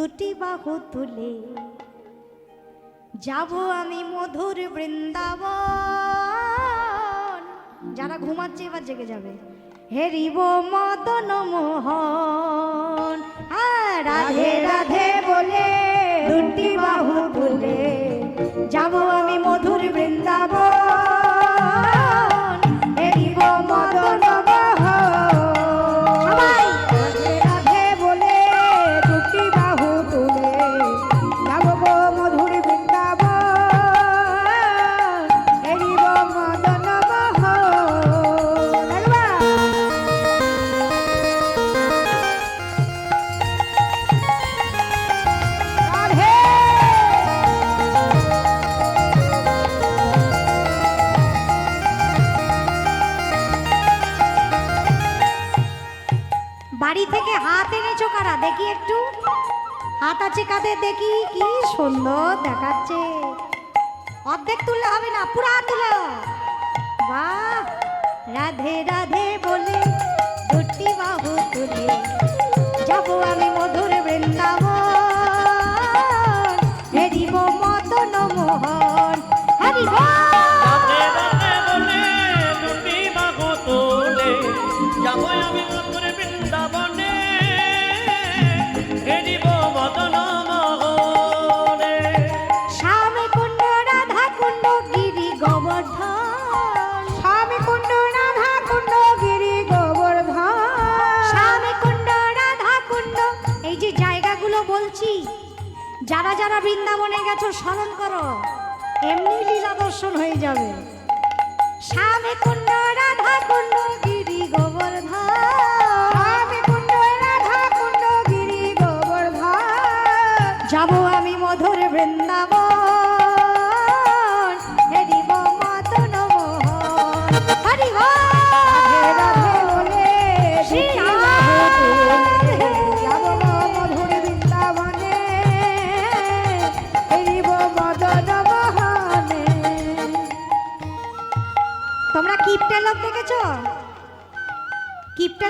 দুটি বাহু তুলে। যাব আমি মধুর বৃন্দাবন। যারা ঘুমাচ্ছে এবার জেগে যাবে। হেরিব মদন মোহন। রাধে রাধে বলে দুটি বাহু তুলে। যাব আমি মধুর বৃন্দাবন। সুন্দর দেখাচ্ছে। অর্ধেক তুললে হবে না, পুরা তুলো। বাহ! রাধে রাধে বলে দুটি বাহু তুলে। গেছো স্মরণ করো। এমনি লীলা দর্শন হয়ে যাবে। স্বামী কুণ্ড রাধা কুণ্ড গিরি গোবর্ধা যাব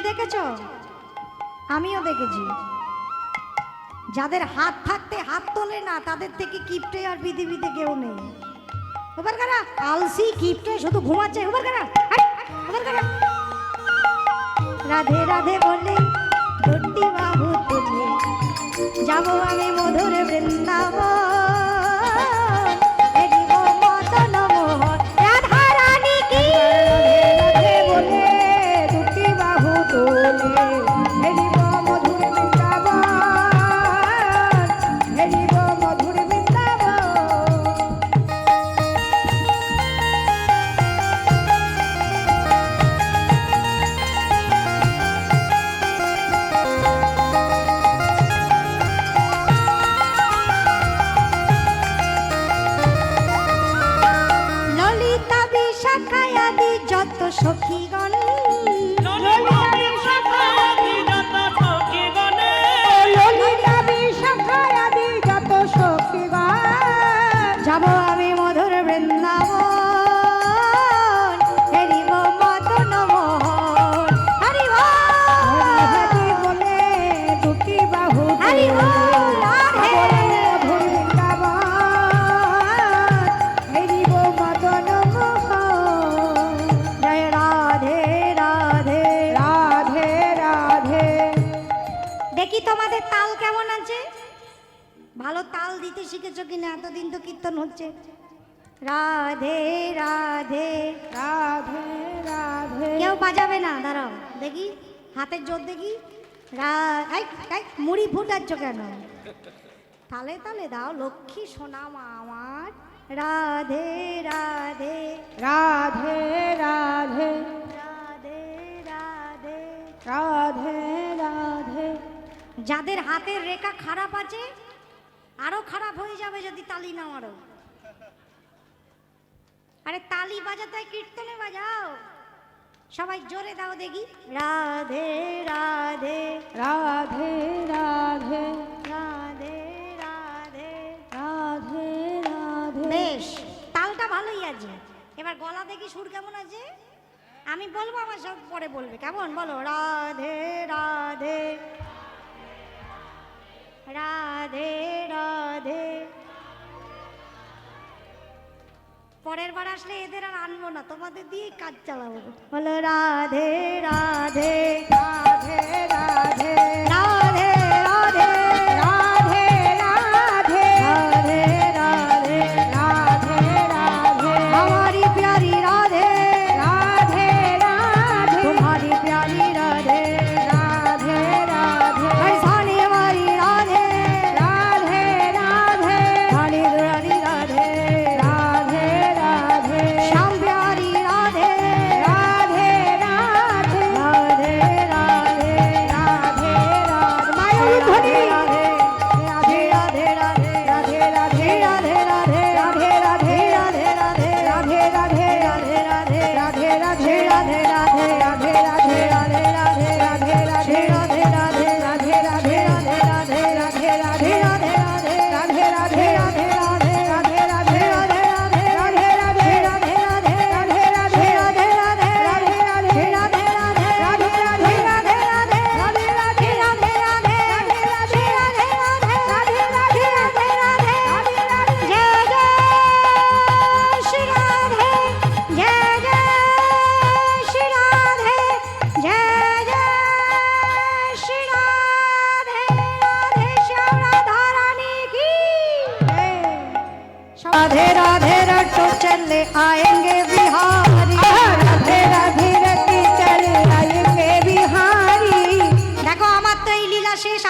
দেখেছ? আমিও দেখেছি। যাদের হাত থাকতে হাত তোলে না, তাদের থেকে কিপটে আর পৃথিবীতে কেউ নেই। ওবার কারা? আলসি, কিপটে, শুধু ঘুমাচ্ছে? ওবার কারা? রাধে রাধে বলে দুটি বাহু তুলে যাব আমি মধুর বৃন্দাবন সখীগণ দেখি তোমাদের তাল কেমন আছে? ভালো তাল দিতে শিখেছো কিনা? এতদিন তো কীর্তন হচ্ছে। রাধে রাধে। রাধে রাধে। কেউ বাজাবে না দাঁড়াও। দেখি হাতের জোর দেখি। মুড়ি ফুটাচ্ছ কেন? তালে তালে দাও লক্ষ্মী সোনা মা আমার। রাধে রাধে। রাধে রাধে। রাধে রাধে। রাধে রাধে। যাদের হাতের রেখা খারাপ আছে আরও খারাপ হয়ে যাবে যদি তালি না মারো আরে তালি বাজাতে কীর্তনে বাজাও। সবাই জোরে দাও দেখি। রাধে রাধে রাধে রাধে। রাধে রাধে। রাধে রাধে। বেশ তালটা ভালোই আছে। এবার গলা দেখি সুর কেমন আছে? আমি বলব আমার সব পরে বলবে। কেমন? বলো। রাধে রাধে। পরের বার আসলে এদের আর আনব না, তোমাদের দিয়ে কাজ চালাবো। বলো, রাধে রাধে রাধে রাধে।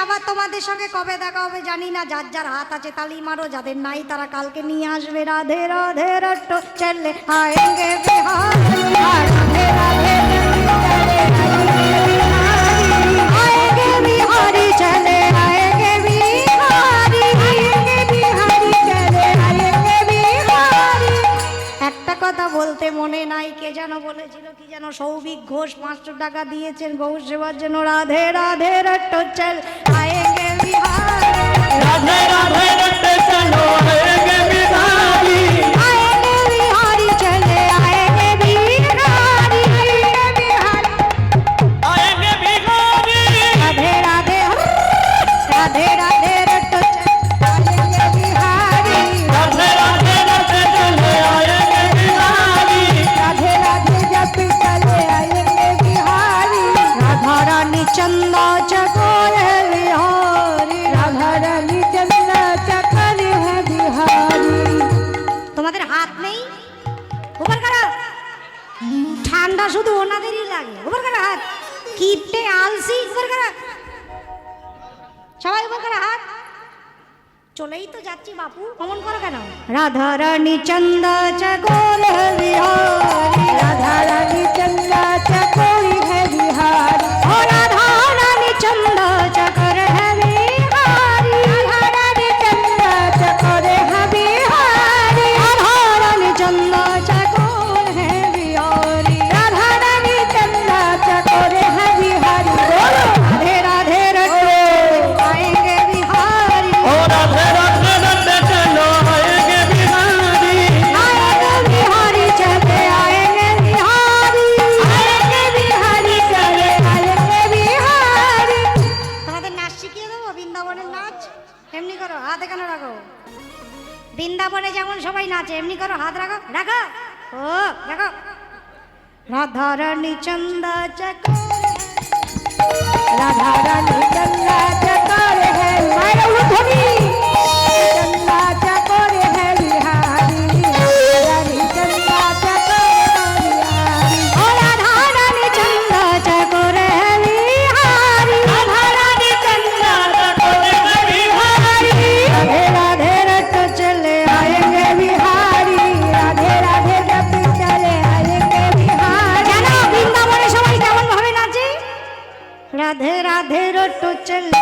আবার তোমাদের সঙ্গে কবে দেখা হবে জানি না। যার যার হাত আছে তালি মারো, যাদের নাই তারা কালকে নিয়ে আসবে। রাধে রাধে রট্ট চলে আয়েঙ্গে, বিহার রাধে রাধে। কথা বলতে মনে নাই, কে যেন বলেছিল, কি যেন সৌভিক ঘোষ পাঁচশো টাকা দিয়েছেন গৌ সেবার জন্য। রাধে রাধে, রট্ট চল রাধে রাধে চলেই তো যাচ্ছি বাপু। কমন করো কেন? রাধা রানী চন্দা চকোল রাধা রানী চন্দা চকোল বৃন্দাবনে যেমন সবাই নাচে, এমনি করো, হাত রাখো রাখো। ও, রাখো। রাধারানী চন্দ রাধা রানী চন্দ্র চকর হ্যাঁ মায়ের ধনী chela.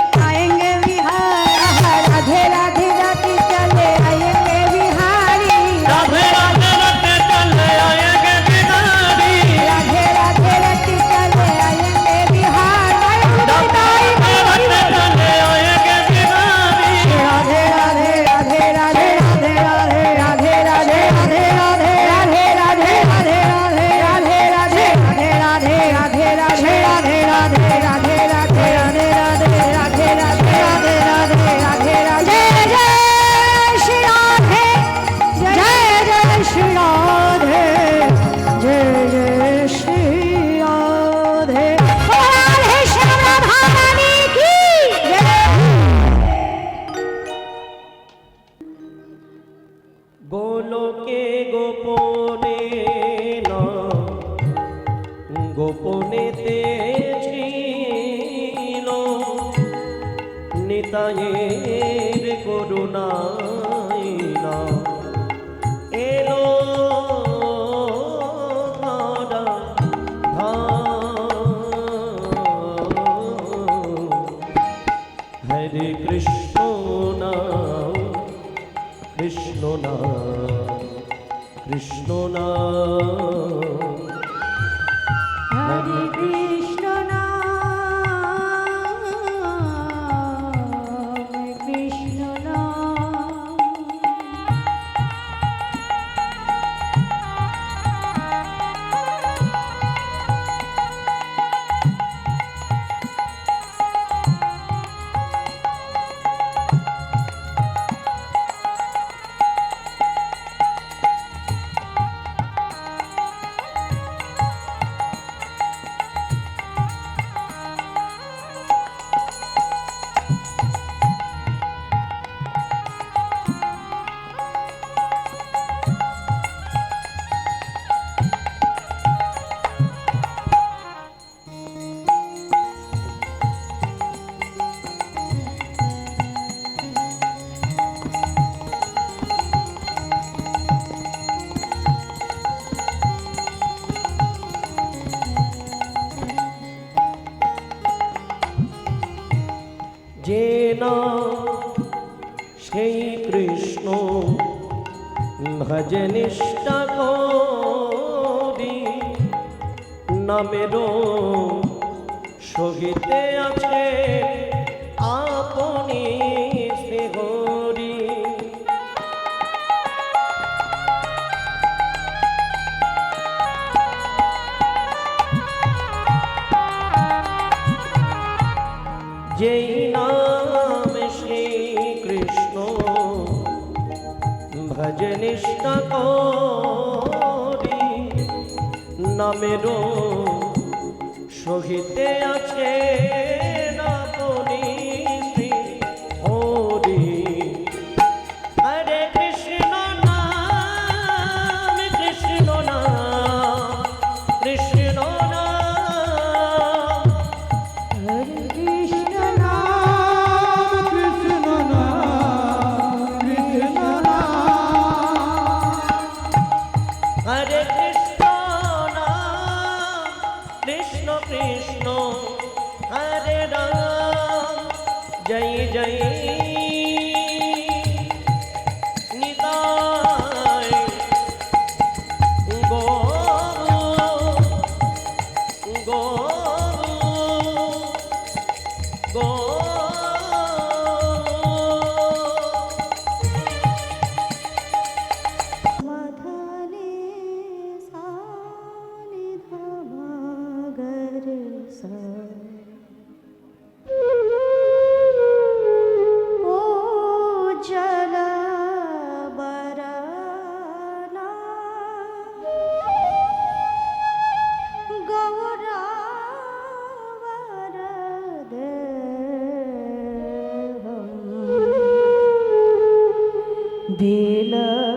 সেই কৃষ্ণ ভজনিষ্ঠা নিষ্ঠা করি নামের সহিতে আছে আপনি। চিন্তা করি। নামেরও সহিতে আছে বেলা